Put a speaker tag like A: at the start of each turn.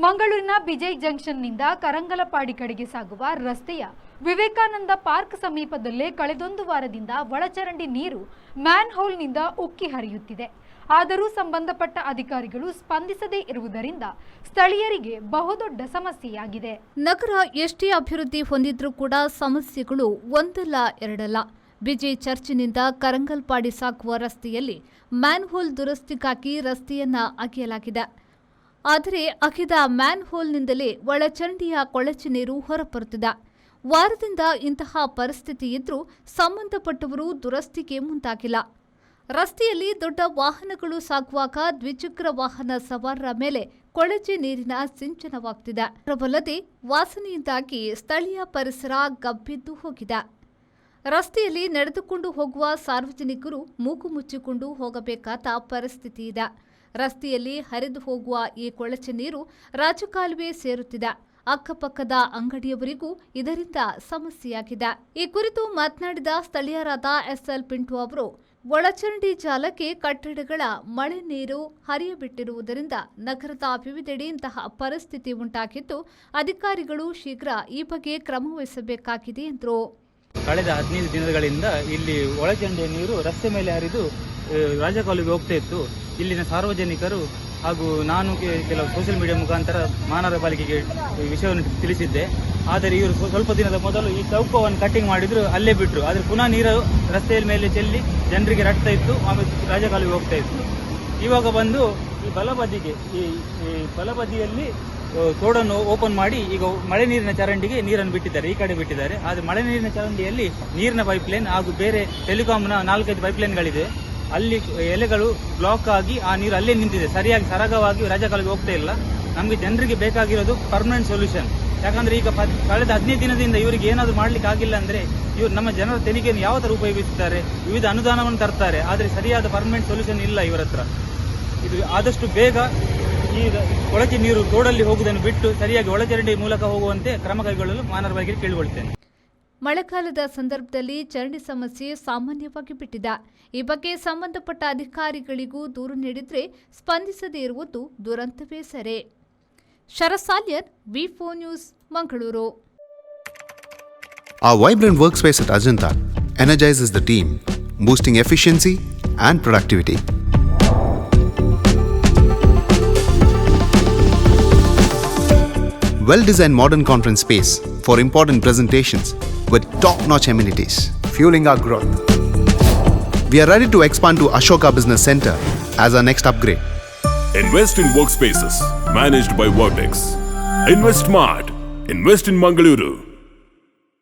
A: ಮಂಗಳೂರಿನ ಬಿಜೈ ಜಂಕ್ಷನ್ನಿಂದ ಕರಂಗಲಪಾಡಿ ಕಡೆಗೆ ಸಾಗುವ ರಸ್ತೆಯ ವಿವೇಕಾನಂದ ಪಾರ್ಕ್ ಸಮೀಪದಲ್ಲೇ ಕಳೆದೊಂದು ವಾರದಿಂದ ಒಳಚರಂಡಿ ನೀರು ಮ್ಯಾನ್ ಹೋಲ್ನಿಂದ ಉಕ್ಕಿ ಹರಿಯುತ್ತಿದೆ. ಆದರೂ ಸಂಬಂಧಪಟ್ಟ ಅಧಿಕಾರಿಗಳು ಸ್ಪಂದಿಸದೇ ಇರುವುದರಿಂದ ಸ್ಥಳೀಯರಿಗೆ ಬಹುದೊಡ್ಡ ಸಮಸ್ಯೆಯಾಗಿದೆ.
B: ನಗರ ಎಷ್ಟೇ ಅಭಿವೃದ್ಧಿ ಹೊಂದಿದ್ರೂ ಕೂಡ ಸಮಸ್ಯೆಗಳು ಒಂದಲ್ಲ ಎರಡಲ್ಲ. ಬಿಜೆ ಚರ್ಚಿನಿಂದ ಕರಂಗಲ್ಪಾಡಿ ಸಾಗುವ ರಸ್ತೆಯಲ್ಲಿ ಮ್ಯಾನ್ಹೋಲ್ ದುರಸ್ತಿಗಾಗಿ ರಸ್ತೆಯನ್ನ ಅಗೆಯಲಾಗಿದೆ. ಆದರೆ ಅಗೆದ ಮ್ಯಾನ್ಹೋಲ್ನಿಂದಲೇ ಒಳಚರಂಡಿಯ ಕೊಳಚೆ ನೀರು ಹೊರಬರುತ್ತಿದೆ ವಾರದಿಂದ ಇಂತಹ ಪರಿಸ್ಥಿತಿ ಇದ್ದರೂ ಸಂಬಂಧಪಟ್ಟವರು ದುರಸ್ತಿಗೆ ಮುಂದಾಗಿಲ್ಲ. ರಸ್ತೆಯಲ್ಲಿ ದೊಡ್ಡ ವಾಹನಗಳು ಸಾಗುವಾಗ ದ್ವಿಚಕ್ರ ವಾಹನ ಸವಾರರ ಮೇಲೆ ಕೊಳಚೆ ನೀರಿನ ಸಿಂಚನವಾಗ್ತಿದೆ. ಪ್ರಬಲತೆ ವಾಸನೆಯಿಂದಾಗಿ ಸ್ಥಳೀಯ ಪರಿಸರ ಗಬ್ಬಿದ್ದು ಹೋಗಿದೆ. ರಸ್ತೆಯಲ್ಲಿ ನಡೆದುಕೊಂಡು ಹೋಗುವ ಸಾರ್ವಜನಿಕರು ಮೂಗು ಮುಚ್ಚಿಕೊಂಡು ಹೋಗಬೇಕಾದ ಪರಿಸ್ಥಿತಿ ಇದೆ. ರಸ್ತೆಯಲ್ಲಿ ಹರಿದು ಹೋಗುವ ಈ ಕೊಳಚೆ ನೀರು ರಾಜಕಾಲುವೆ ಸೇರುತ್ತಿದೆ. ಅಕ್ಕಪಕ್ಕದ ಅಂಗಡಿಯವರಿಗೂ ಇದರಿಂದ ಸಮಸ್ಯೆಯಾಗಿದೆ. ಈ ಕುರಿತು ಮಾತನಾಡಿದ ಸ್ಥಳೀಯರಾದ ಎಸ್ಎಲ್ ಪಿಂಟು ಅವರು, ಒಳಚರಂಡಿ ಜಾಲಕ್ಕೆ ಕಟ್ಟಡಗಳ ಮಳೆ ನೀರು ಹರಿಯಬಿಟ್ಟಿರುವುದರಿಂದ ನಗರದ ವಿವಿಧೆಡೆ ಇಂತಹ ಪರಿಸ್ಥಿತಿ ಉಂಟಾಗಿದ್ದು, ಅಧಿಕಾರಿಗಳು ಶೀಘ್ರ ಈ ಬಗ್ಗೆ ಕ್ರಮವಹಿಸಬೇಕಾಗಿದೆ ಎಂದರು.
C: ಕಳೆದ ಹದಿನೈದು ದಿನಗಳಿಂದ ಇಲ್ಲಿ ಒಳಚಂಡೆಯ ನೀರು ರಸ್ತೆ ಮೇಲೆ ಹರಿದು ರಾಜ ರಾಜಕಾಲುವೆಗೆ ಹೋಗ್ತಾ ಇತ್ತು. ಇಲ್ಲಿನ ಸಾರ್ವಜನಿಕರು ಹಾಗೂ ನಾನು ಕೆಲವು ಸೋಷಿಯಲ್ ಮೀಡಿಯಾ ಮುಖಾಂತರ ಮಾನವರ ಪಾಲಿಕೆಗೆ ವಿಷಯವನ್ನು ತಿಳಿಸಿದ್ದೆ. ಆದರೆ ಇವರು ಸ್ವ- ಸ್ವಲ್ಪ ದಿನದ ಮೊದಲು ಈ ಚೌಕವನ್ನು ಕಟ್ಟಿಂಗ್ ಮಾಡಿದ್ರು, ಅಲ್ಲೇ ಬಿಟ್ಟರು ಆದರೆ ಪುನಃ ನೀರು ರಸ್ತೆಯ ಮೇಲೆ ಚೆಲ್ಲಿ ಜನರಿಗೆ ರಟ್ತಾ ಇತ್ತು, ಆಮೇಲೆ ರಾಜಕಾಲುವೆ ಹೋಗ್ತಾ ಇತ್ತು. ಇವಾಗ ಬಂದು ಈ ಬಲಬದಿಗೆ ಈ ಬಲಬದಿಯಲ್ಲಿ ತೋಡನ್ನು ಓಪನ್ ಮಾಡಿ ಈಗ ಮಳೆ ನೀರಿನ ಚರಂಡಿಗೆ ನೀರನ್ನು ಬಿಟ್ಟಿದ್ದಾರೆ, ಈ ಕಡೆ ಬಿಟ್ಟಿದ್ದಾರೆ. ಆದರೆ ಮಳೆ ನೀರಿನ ಚರಂಡಿಯಲ್ಲಿ ನೀರಿನ ಪೈಪ್ಲೈನ್ ಹಾಗೂ ಬೇರೆ ಟೆಲಿಕಾಂನ ನಾಲ್ಕೈದು ಪೈಪ್ಲೈನ್ಗಳಿದೆ ಅಲ್ಲಿ ಎಲೆಗಳು ಬ್ಲಾಕ್ ಆಗಿ ಆ ನೀರು ಅಲ್ಲೇ ನಿಂತಿದೆ. ಸರಿಯಾಗಿ ಸರಾಗವಾಗಿ ರಜಾಕಾಲಕ್ಕೆ ಹೋಗ್ತಾ ಇಲ್ಲ. ನಮಗೆ ಜನರಿಗೆ ಬೇಕಾಗಿರೋದು ಪರ್ಮನೆಂಟ್ ಸೊಲ್ಯೂಷನ್ ಯಾಕಂದ್ರೆ ಈಗ ಕಳೆದ ಹದಿನೈದು ದಿನದಿಂದ ಇವರಿಗೆ ಏನಾದರೂ ಮಾಡ್ಲಿಕ್ಕೆ ಆಗಿಲ್ಲ ಅಂದ್ರೆ ಇವರು ನಮ್ಮ ಜನರ ತೆರಿಗೆಯನ್ನು ಯಾವ ತರ ಉಪಯೋಗಿಸುತ್ತಾರೆ, ವಿವಿಧ ಅನುದಾನವನ್ನು ತರ್ತಾರೆ. ಆದರೆ ಸರಿಯಾದ ಪರ್ಮನೆಂಟ್ ಸೊಲ್ಯೂಷನ್ ಇಲ್ಲ ಇವರ ಹತ್ರ. ಇದು ಆದಷ್ಟು ಬೇಗ ಈ ಒಳಚೆ ನೀರು ತೋಡಲ್ಲಿ ಹೋಗುವುದನ್ನು ಬಿಟ್ಟು ಸರಿಯಾಗಿ ಒಳಚರಂಡಿ ಮೂಲಕ ಹೋಗುವಂತೆ ಕ್ರಮ ಕೈಗೊಳ್ಳಲು ಮಾನವರಾಗಿ ಕೇಳಿಕೊಳ್ಳುತ್ತೇನೆ
B: ಮಳೆಗಾಲದ ಸಂದರ್ಭದಲ್ಲಿ ಚರಂಡಿ ಸಮಸ್ಯೆ ಸಾಮಾನ್ಯವಾಗಿ ಬಿಟ್ಟಿದೆ. ಈ ಬಗ್ಗೆ ಸಂಬಂಧಪಟ್ಟ ಅಧಿಕಾರಿಗಳಿಗೂ ದೂರು ನೀಡಿದ್ರೆ ಸ್ಪಂದಿಸದೇ ಇರುವುದು ದುರಂತವೇ ಸರಿ. ಶರಸಾಲ್ಯರ್ V four news Mangaluru.
D: A vibrant workspace at Ajanta energizes the team boosting efficiency and productivity. Well designed modern conference space for important presentations with top notch amenities, fueling our growth. We are ready to expand to Ashoka Business Center as our next upgrade.
E: Invest in workspaces managed by Vortex. Invest smart. Invest in Mangaluru.